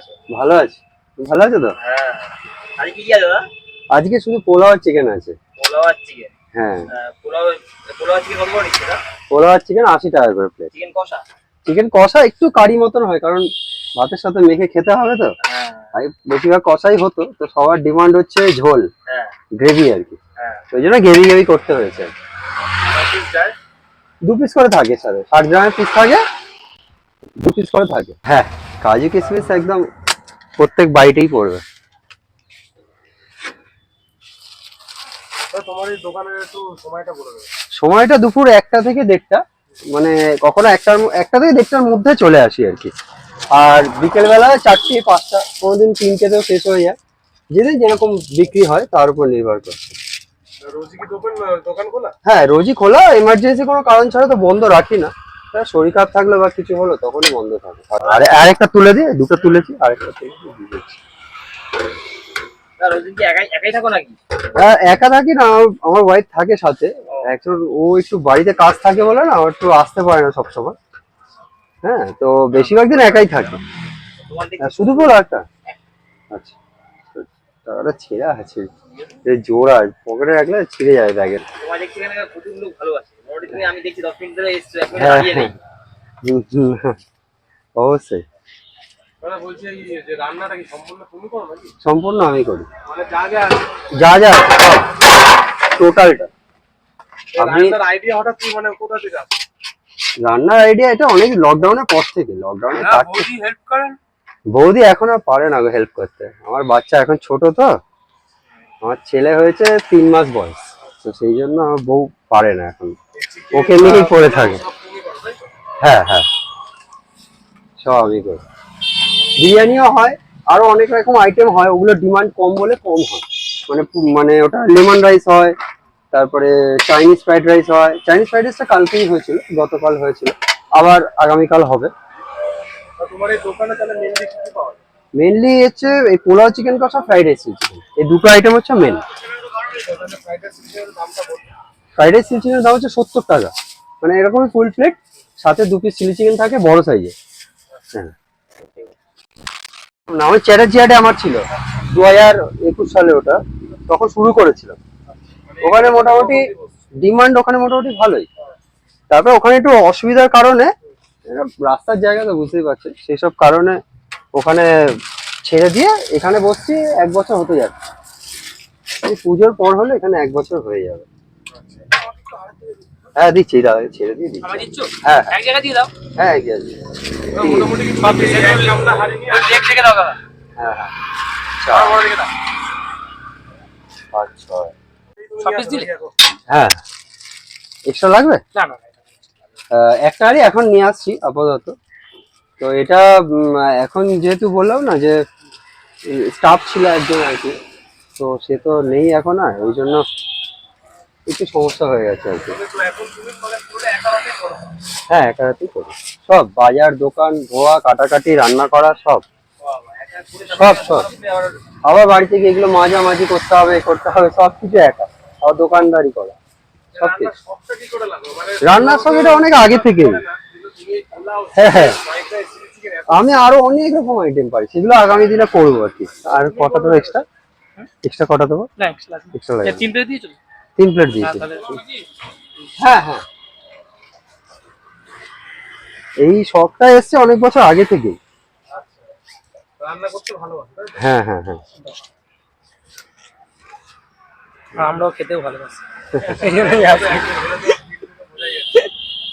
আছো? ভালো আছি। ভালো আছো তো? হ্যাঁ। আজকে কি আছে আজকে শুধু পোলাও আর চিকেন আছে। পোলাও আর চিকেন হ্যাঁ। পোলাও পোলাও আর চিকেন কত করে পোলাও আর চিকেন আশি টাকা করে প্লেট চিকেন কষা? চিকেন কষা একটু কারি মতন হয় কারণ ভাতের সাথে মেখে খেতে হবে তো। হ্যাঁ। বেশিরভাগ কষাই হতো তো সবার ডিমান্ড হচ্ছে ঝোল হ্যাঁ। গ্রেভি আর কি। হ্যাঁ। ওই জন্য গ্রেভি গ্রেভি করতে হয়েছে। দু পিস করে থাকে সাথে ষাট গ্রামের পিস থাকে দু পিস করে থাকে। হ্যাঁ। কাজু কিশমিশ একদম প্রত্যেক বাইটেই পড়বে। সময়টা দুপুর একটা থেকে দেড়টা মানে কখনো একটার একটা থেকে দেড়টার মধ্যে চলে আসি আর কি। আর বিকেলবেলা চারটে পাঁচটা কোনোদিন তিনটেতেও শেষ হয়ে যায়। যেদিন যেরকম বিক্রি হয় তার উপর নির্ভর করছে। হ্যাঁ রোজই খোলা এমার্জেন্সি কোনো কারণ ছাড়া তো বন্ধ রাখি না। শরীর খারাপ থাকলে বা কিছু হলো তখনই বন্ধ থাকে। আর আরেকটা তুলে দিয়ে দুটো তুলেছি। আরেকটা তুলে দিয়ে দিয়ে দিচ্ছি। রোজ কি একাই একাই থাকো নাকি? হ্যাঁ, একা থাকি না আমার- আমার ওয়াইফ থাকে সাথে। একজন ও একটু বাড়িতে কাজ থাকে বলে না একটু আসতে পারে না সবসময়। হ্যাঁ তো বেশিরভাগ দিন একাই থাকে। হ্যাঁ, শুধু বলো একটা। আচ্ছা টাকাটা ছেঁড়া আছে। যে জোড়া পকেটে রাখলে ছিঁড়ে যাবে ব্যাগের। তোমার দেখছি এখানে তুমি আমি দেখছি দশ মিনিট ধরে এসছো এক মিনিট হ্যাঁ দাঁড়িয়ে নেই। হুম, হুম। অবশ্যই। বলছি এই যে রান্নাটা কি সম্পূর্ণ তুমি করো নাকি? সম্পূর্ণ আমি করি। মানে যা যা টোটালটা আপনি রান্নার আইডিয়া হঠাৎ মানে কোথা থেকে রান্নার আইডিয়া এটা অনেক লকডাউনের পর থেকে। লকডাউনে বৌদি হেল্প করেন? বৌদি এখন আর পারে না হেল্প করতে। আমার বাচ্চা এখন ছোট তো। আমার ছেলে হয়েছে তিন মাস বয়স। তো সেই জন্য আমার বউ পারে না এখন। ওকে নিয়েই পড়ে থাকে। হ্যাঁ হ্যাঁ। সব আমি করি বিরিয়ানিও হয় আরও অনেক রকম আইটেম হয় ওগুলো ডিমান্ড কম বলে কম হয়। মানে মানে ওটা লেমন রাইস হয় তারপরে চাইনিজ ফ্রাইড রাইস হয়। চাইনিজ ফ্রাইড রাইসটা কালকেই হয়েছিল গতকাল হয়েছিল। আবার আগামীকাল হবে। তোমার এই দোকানে তাহলে মেনলি কি কি পাওয়া যায়? মেনলি হচ্ছে এই পোলাও চিকেন কষা ফ্রাইড রাইস চিকেন এই দুটো আইটেম হচ্ছে মেন ফ্রাইড রাইস চিলি চিকেনের দাম হচ্ছে সত্তর টাকা। মানে এরকমই ফুল প্লেট সাথে দু পিস চিলি চিকেন থাকে, বড় সাইজে হ্যাঁ। না ওই চ্যাটার্জি হাটে আমার ছিল দু হাজার একুশ সালে ওটা, তখন শুরু করেছিল ওখানে মোটামুটি ডিমান্ড ওখানে মোটামুটি ভালোই। তারপরে ওখানে একটু অসুবিধার কারণে রাস্তার জায়গা তো বুঝতেই পারছি সেই সব কারণে ওখানে ছেড়ে দিয়ে এখানে বসছি, এক বছর হতে যাচ্ছে। পুজোর পর হলে এখানে এক বছর হয়ে যাবে। হ্যাঁ দিচ্ছি দাদা ছেড়ে দিয়ে দিচ্ছি। হ্যাঁ। এক জায়গা দিয়ে দাও। হ্যাঁ এগিয়ে আছে। মোটামুটি কি সব কিছু আমরা হারিয়ে নিয়ে ওই লেগ থেকে দাও দাদা। হ্যাঁ হ্যাঁ। চার বড় দিকে দাও। পাঁচ ছয়? হ্যাঁ। এক্সট্রা লাগবে? না না না, একটা হাড়ি এখন নিয়ে আসছি আপাতত। তো এটা এখন যেহেতু বললাম না যে স্টাফ ছিল একজন আর কি তো সে তো নেই এখন আর ওই জন্য একটু সমস্যা হয়ে গেছে আর কি। হ্যাঁ একা রাতেই করি। সব বাজার দোকান ধোয়া কাটাকাটি রান্না করা সব। সব সব। আবার বাড়ি থেকে এগুলো মাঝামাঝি করতে হবে করতে হবে সব কিছু একা। আবার দোকানদারি করা। সব কিছু। রান্নার এটা অনেক আগে পোলাও হ্যাঁ হ্যাঁ। আমি আরও অনেক রকম আইটেম পারি। সেগুলো আগামী দিনে করব আর কি। আর কটা দেবো এক্সট্রা এক্সট্রা কটা দেবো? এক্সট্রা লাগে তিন প্লেট দিয়েছ তিন প্লেট হ্যাঁ দিয়েছি হ্যাঁ হ্যাঁ। এই শখটা এসছে অনেক বছর আগে থেকেই। তো? হ্যাঁ হ্যাঁ হ্যাঁ। আমরাও খেতেও ভালোবাসি।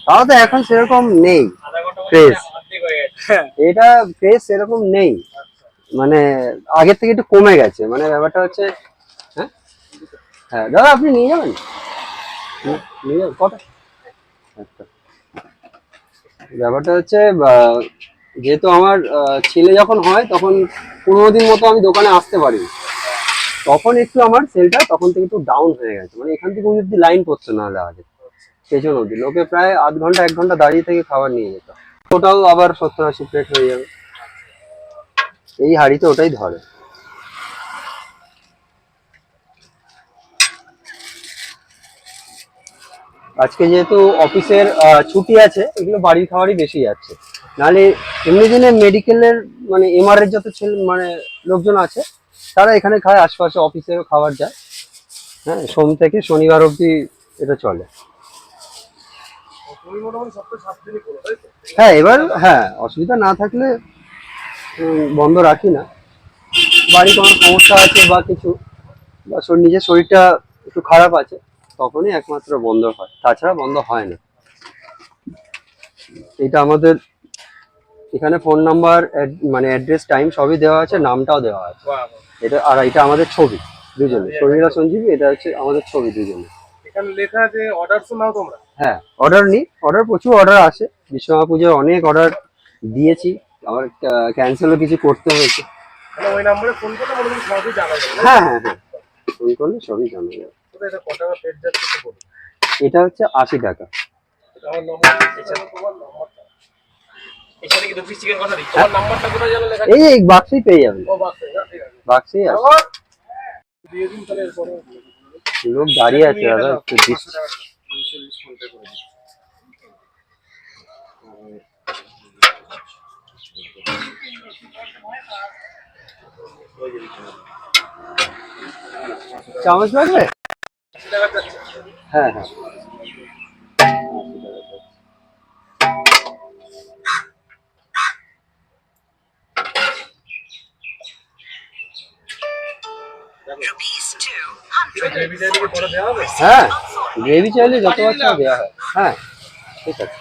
তাও তো এখন সেরকম নেই. অর্ধেক হয়ে এটা ক্রেজ সেরকম নেই। মানে আগের থেকে একটু কমে গেছে। মানে ব্যাপারটা হচ্ছে হ্যাঁ হ্যাঁ দাদা, আপনি নিয়ে যাবেন? নিয়ে যাবেন? কটা? একটা। ব্যাপারটা হচ্ছে যেহেতু আমার ছেলে যখন হয়, তখন পনেরো দিন মতো আমি দোকানে আসতে পারি। তখন একটু আমার সেলটা তখন থেকে একটু ডাউন হয়ে গেছে। মানে এখান থেকে অব্দি লাইন পড়তো না হলে আগে। পেছন অব্দি লোকে প্রায় আধ ঘণ্টা, এক ঘণ্টা দাঁড়িয়ে থেকে খাবার নিয়ে যেত। ওটাও আবার সত্তর আশি প্লেট হয়ে যাবে। এই হাড়িতে ওটাই ধরে। আজকে যেহেতু অফিসের ছুটি আছে এগুলো বাড়ির খাবারই বেশি যাচ্ছে নাহলে এমনি দিনে মেডিকেলের মানে এমআর এর যত ছেলে মানে লোকজন আছে তারা এখানে খায় আশপাশে অফিসেরও খাবার যায়। হ্যাঁ সোম থেকে শনিবার অবধি এটা চলে। হ্যাঁ এবার হ্যাঁ অসুবিধা না থাকলে বন্ধ রাখি না। বাড়ি কোনো সমস্যা আছে বা কিছু বা নিজের শরীরটা একটু খারাপ আছে তখনই একমাত্র বন্ধ হয়। তাছাড়া বন্ধ হয় না। এটা আমাদের এখানে ফোন নাম্বার মানে অ্যাড্রেস টাইম সবই দেওয়া আছে নামটাও দেওয়া আছে। এটা আর এটা আমাদের ছবি দুজনে শর্মিলা সঞ্জীবী এটা হচ্ছে আমাদের ছবি দুজনে এখানে লেখা আছে অর্ডার তোমরা। হ্যাঁ অর্ডার নিই অর্ডার প্রচুর অর্ডার আসে। বিশ্বকর্মা পুজোর অনেক অর্ডার দিয়েছি। আবার ক্যান্সেলও কিছু করতে হয়েছে। মানে ওই নাম্বারে ফোন করলে মোটামুটি জানা যাবে। হ্যাঁ হ্যাঁ হ্যাঁ। ফোন করলে সবই জানা যাবে। এটা কত টাকা পেট যাচ্ছে একটু বলো এটা হচ্ছে আশি টাকা। আমার নম্বর তোমার নাম্বারটা এর কি দু পিস চিকেন কষা দিচ্ছি তোমার নাম্বারটা কোথায় যেন লেখা এই এই বাক্সেই পেয়ে যাবেন ও বাস বাক্সেই আছে। দিয়ে দিন তাহলে এরপরে। লোক দাঁড়িয়ে আছে দাদা একটু চামচ লাগবে? হ্যাঁ হ্যাঁ। হয় হ্যাঁ। ঠিক আছে।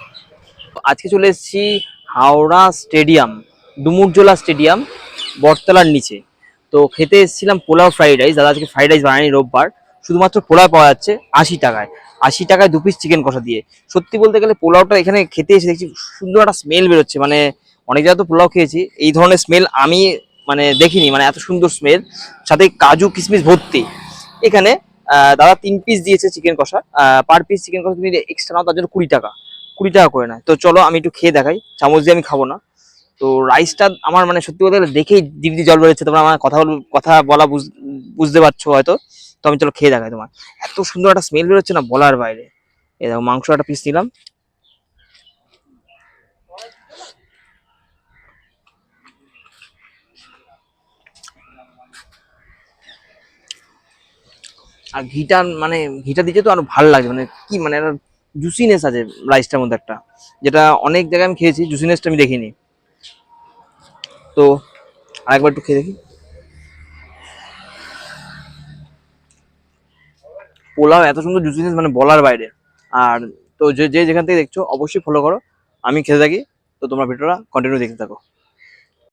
আজকে চলে এসেছি হাওড়া স্টেডিয়াম, ডুমুরজোলা স্টেডিয়াম, বটতলার নিচে। তো খেতে এসেছিলাম পোলাও ফ্রাইড রাইস দাদা আজকে ফ্রাইড রাইস বানানি রোববার। শুধুমাত্র পোলাও পাওয়া যাচ্ছে আশি টাকায়। আশি টাকায় দু পিস চিকেন কষা দিয়ে। সত্যি বলতে গেলে পোলাওটা এখানে খেতে এসে দেখছি সুন্দর একটা স্মেল বেরোচ্ছে। মানে অনেক জায়গায় তো পোলাও খেয়েছি। এই ধরনের স্মেল আমি মানে দেখিনি। মানে এত সুন্দর স্মেল সাথে কাজু কিশমিশ ভর্তি। এখানে দাদা তিন পিস দিয়েছে চিকেন কষা। পার পিস চিকেন কষা তুমি এক্সট্রা নাও, তার জন্য কুড়ি টাকা। কুড়ি টাকা করে নেয়। তো চলো, আমি একটু খেয়ে দেখাই। চামচ দিয়ে আমি খাব না। তো রাইসটা আমার মানে সত্যি গেলে দেখেই দিদি জল বেরোচ্ছে। তোমরা আমার কথা কথা বলা বুঝ- বুঝতে পারছ হয়তো। আমি চলো খেয়ে দেখাই তোমার এত সুন্দর একটা স্মেল বেরোচ্ছে না বলার বাইরে। এ দেখো, মাংস একটা পিস নিলাম। আর ঘিটা মানে ঘিটা দিচ্ছে তো আরও ভালো লাগছে মানে কি মানে একটা জুসিনেস আছে রাইসটার মধ্যে একটা। যেটা অনেক জায়গায় আমি খেয়েছি জুসিনেসটা আমি দেখিনি। তো আরেকবার একটু খেয়ে দেখি। পোলাও এত সুন্দর জুসিনেস মানে বলার বাইরে। আর তো যে যে যেখান থেকে দেখছ, অবশ্যই ফলো করো। আমি খেতে থাকি, তো তোমরা ভিডিওটা কন্টিনিউ দেখতে থাকো।